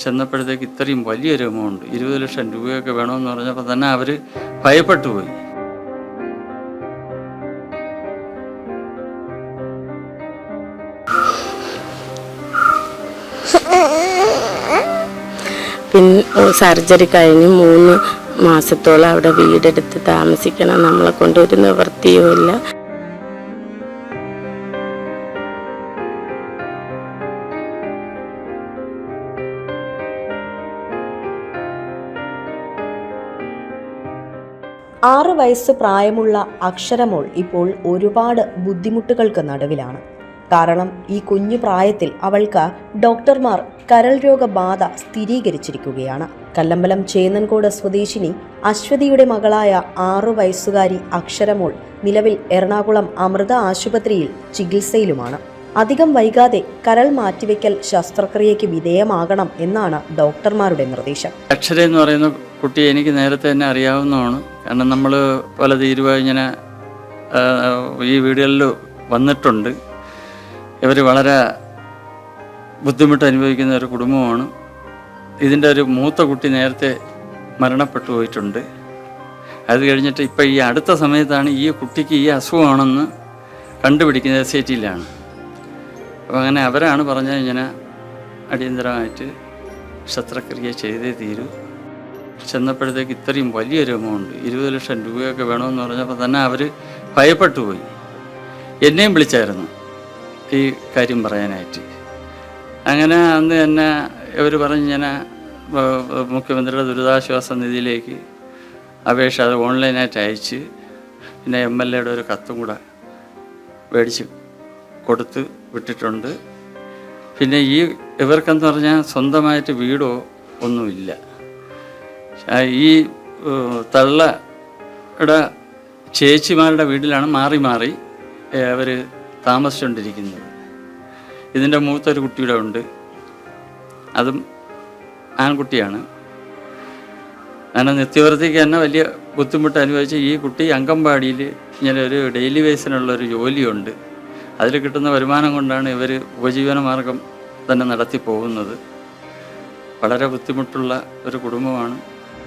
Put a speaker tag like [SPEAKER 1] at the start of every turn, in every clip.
[SPEAKER 1] ചെന്നപ്പോഴത്തേക്ക് ഇത്രയും വലിയൊരു എമൗണ്ട് ഇരുപത് ലക്ഷം രൂപയൊക്കെ വേണമെന്ന് പറഞ്ഞപ്പോൾ തന്നെ അവർ ഭയപ്പെട്ടു പോയി
[SPEAKER 2] പിന്നെ സർജറി കഴിഞ്ഞ് മൂന്ന് മാസത്തോളം അവിടെ വീടെടുത്ത് താമസിക്കണം. നമ്മളെ കൊണ്ട് ഒരു നിവൃത്തിയുമില്ല
[SPEAKER 3] ആറ് വയസ്സ് പ്രായമുള്ള അക്ഷരമോൾ ഇപ്പോൾ ഒരുപാട് ബുദ്ധിമുട്ടുകൾക്ക് നടുവിലാണ്. കാരണം ഈ കുഞ്ഞു പ്രായത്തിൽ അവൾക്ക് ഡോക്ടർമാർ കരൾ രോഗബാധ സ്ഥിരീകരിച്ചിരിക്കുകയാണ്. കല്ലമ്പലം ചേന്നൻകോട് സ്വദേശിനി അശ്വതിയുടെ മകളായ ആറു വയസ്സുകാരി അക്ഷരമോൾ നിലവിൽ എറണാകുളം അമൃത ആശുപത്രിയിൽ ചികിത്സയിലുമാണ്. അധികം വൈകാതെ കരൾ മാറ്റിവെക്കൽ ശസ്ത്രക്രിയയ്ക്ക് വിധേയമാകണം എന്നാണ് ഡോക്ടർമാരുടെ നിർദ്ദേശം.
[SPEAKER 1] അക്ഷര എന്ന് പറയുന്ന കുട്ടിയെ എനിക്ക് നേരത്തെ തന്നെ അറിയാവുന്നതാണ്. കാരണം നമ്മൾ പല തീരുവ ഇങ്ങനെ ഈ വീടുകളിൽ വന്നിട്ടുണ്ട്. ഇവർ വളരെ ബുദ്ധിമുട്ട് അനുഭവിക്കുന്ന ഒരു കുടുംബമാണ്. ഇതിന്റെ ഒരു മൂത്ത കുട്ടി നേരത്തെ മരണപ്പെട്ടു പോയിട്ടുണ്ട്. അത് കഴിഞ്ഞിട്ട് ഇപ്പം ഈ അടുത്ത സമയത്താണ് ഈ കുട്ടിക്ക് ഈ അസുഖമാണെന്ന് കണ്ടുപിടിക്കുന്നത് എസ് ഐ ടിയിലാണ് അപ്പം അങ്ങനെ അവരാണ് പറഞ്ഞത് ഇങ്ങനെ അടിയന്തരമായിട്ട് ശസ്ത്രക്രിയ ചെയ്തേ തീരൂ. ചെന്നപ്പോഴത്തേക്ക് ഇത്രയും വലിയൊരു എമൗണ്ട് ഇരുപത് ലക്ഷം രൂപയൊക്കെ വേണമെന്ന് പറഞ്ഞപ്പോൾ തന്നെ അവർ ഭയപ്പെട്ടു പോയി എന്നെയും വിളിച്ചായിരുന്നു ഈ കാര്യം പറയാനായിട്ട്. അങ്ങനെ അന്ന് തന്നെ ഇവർ പറഞ്ഞ് ഞാൻ മുഖ്യമന്ത്രിയുടെ ദുരിതാശ്വാസ നിധിയിലേക്ക് അപേക്ഷ അത് ഓൺലൈനായിട്ട് അയച്ച് പിന്നെ എം എൽ എയുടെ ഒരു കത്തും കൂടെ മേടിച്ച് കൊടുത്ത് വിട്ടിട്ടുണ്ട്. പിന്നെ ഈ ഇവർക്കെന്ന് പറഞ്ഞാൽ സ്വന്തമായിട്ട് വീടോ ഒന്നുമില്ല. ഈ തള്ളയുടെ ചേച്ചിമാരുടെ വീട്ടിലാണ് മാറി മാറി അവർ താമസിച്ചുകൊണ്ടിരിക്കുന്നത് ഇതിന്റെ മൂത്തൊരു കുട്ടിയുടെ ഉണ്ട്. അതും ആൺകുട്ടിയാണ്. അങ്ങനെ നിത്യവൃത്തിക്ക് തന്നെ വലിയ ബുദ്ധിമുട്ട് അനുഭവിച്ച് ഈ കുട്ടി അങ്കമ്പാടിയിൽ ഇങ്ങനെ ഒരു ഡെയിലി ബേസിനുള്ള ഒരു ജോലിയുണ്ട്. അതിൽ കിട്ടുന്ന വരുമാനം കൊണ്ടാണ് ഇവർ ഉപജീവന മാർഗം തന്നെ നടത്തി പോകുന്നത്. വളരെ ബുദ്ധിമുട്ടുള്ള ഒരു കുടുംബമാണ്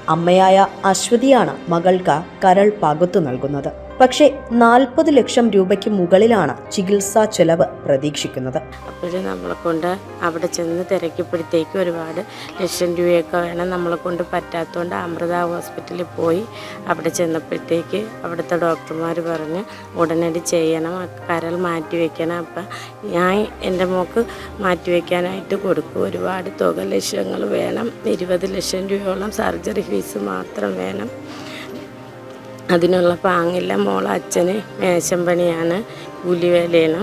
[SPEAKER 3] അമ്മയായ അശ്വതിയാണ് മകൾക്ക് കരൾ പകുത്തു നൽകുന്നത് പക്ഷേ നാൽപ്പത് ലക്ഷം രൂപയ്ക്ക് മുകളിലാണ് ചികിത്സാ ചെലവ് പ്രതീക്ഷിക്കുന്നത്.
[SPEAKER 2] അപ്പോഴും നമ്മളെ കൊണ്ട് അവിടെ ചെന്ന് തിരക്കിയപ്പോഴത്തേക്ക് ഒരുപാട് ലക്ഷം രൂപയൊക്കെ വേണം നമ്മളെ കൊണ്ട് പറ്റാത്തതുകൊണ്ട് അമൃത ഹോസ്പിറ്റലിൽ പോയി അവിടെ ചെന്നപ്പോഴത്തേക്ക് അവിടുത്തെ ഡോക്ടർമാർ പറഞ്ഞ് ഉടനടി ചെയ്യണം കരൾ മാറ്റി വെക്കണം. അപ്പം ഞാൻ എന്റെ മോക്ക് മാറ്റി വെക്കാനായിട്ട് കൊടുക്കും. ഒരുപാട് തുക ലക്ഷങ്ങൾ വേണം. ഇരുപത് ലക്ഷം രൂപയോളം സർജറി ഫീസ് മാത്രം വേണം. അതിനുള്ള പാങ്ങില്ല. മോളെ അച്ഛന് മേശം പണിയാണ്. കൂലിവേലയാണ്.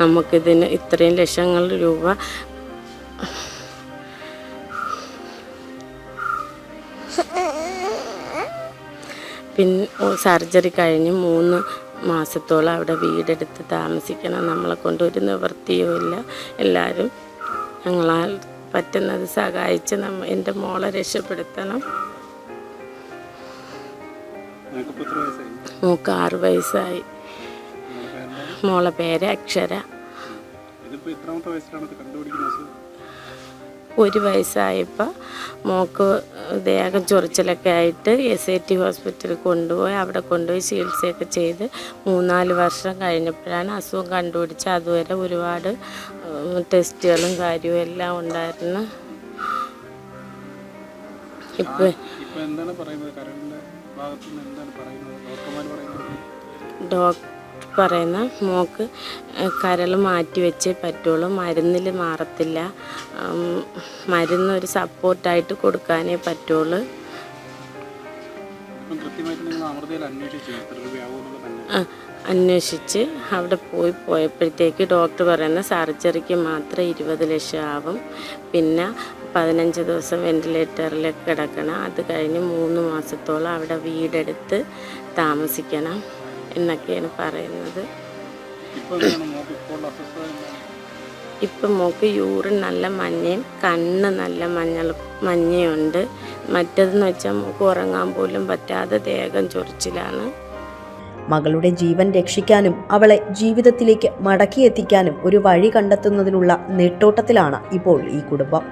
[SPEAKER 2] നമുക്കിതിന് ഇത്രയും ലക്ഷങ്ങൾ രൂപ പിന്നെ സർജറി കഴിഞ്ഞ് മൂന്ന് മാസത്തോളം അവിടെ വീടെടുത്ത് താമസിക്കണം. നമ്മളെ കൊണ്ട് ഒരു നിവൃത്തിയുമില്ല എല്ലാവരും ഞങ്ങളാൽ പറ്റുന്നത് സഹായിച്ച് നമ്മ എന്റെ മോളെ രക്ഷപ്പെടുത്തണം. മൂക്ക് ആറ് വയസ്സായി. മോളെ പേര് അക്ഷര. ഒരു വയസ്സായപ്പോൾ മോക്ക് ദേഹം ചൊറിച്ചിലൊക്കെ ആയിട്ട് എസ് ഐ ടി ഹോസ്പിറ്റലിൽ കൊണ്ടുപോയി. അവിടെ കൊണ്ടുപോയി ചികിത്സയൊക്കെ ചെയ്ത് മൂന്നാൽ വർഷം കഴിഞ്ഞപ്പോഴാണ് അസുഖം കണ്ടുപിടിച്ച് അതുവരെ ഒരുപാട് ടെസ്റ്റുകളും കാര്യവും എല്ലാം ഉണ്ടായിരുന്നു. ഇപ്പം ഡോക്ടർ പറയുന്ന മോക്ക് കരൾ മാറ്റി വെച്ചേ പറ്റുള്ളൂ. മരുന്നിൽ മാറത്തില്ല. ഉം, മരുന്ന് ഒരു സപ്പോർട്ടായിട്ട് കൊടുക്കാനേ പറ്റുള്ളൂ.
[SPEAKER 4] അന്വേഷിച്ചു
[SPEAKER 2] അവിടെ പോയി പോയപ്പോഴത്തേക്ക് ഡോക്ടർ പറയുന്ന സർജറിക്ക് മാത്രം ഇരുപത് ലക്ഷം ആവും. പിന്നെ പതിനഞ്ച് ദിവസം വെന്റിലേറ്ററിൽ കിടക്കണം. അത് കഴിഞ്ഞ് മൂന്ന് മാസത്തോളം അവിടെ വീടെടുത്ത് താമസിക്കണം. എന്നൊക്കെയാണ് പറയുന്നത്. ഇപ്പൊ മോക്ക് യൂറിൻ നല്ല മഞ്ഞയും കണ്ണ് നല്ല മഞ്ഞൾ മഞ്ഞയുണ്ട്. മറ്റതെന്ന് വെച്ചാൽ മോക്ക് ഉറങ്ങാൻ പോലും പറ്റാതെ ദേഹം ചൊറിച്ചിലാണ്.
[SPEAKER 3] മകളുടെ ജീവൻ രക്ഷിക്കാനും അവളെ ജീവിതത്തിലേക്ക് മടക്കിയെത്തിക്കാനും ഒരു വഴി കണ്ടെത്തുന്നതിനുള്ള നെട്ടോട്ടത്തിലാണ് ഇപ്പോൾ ഈ കുടുംബം.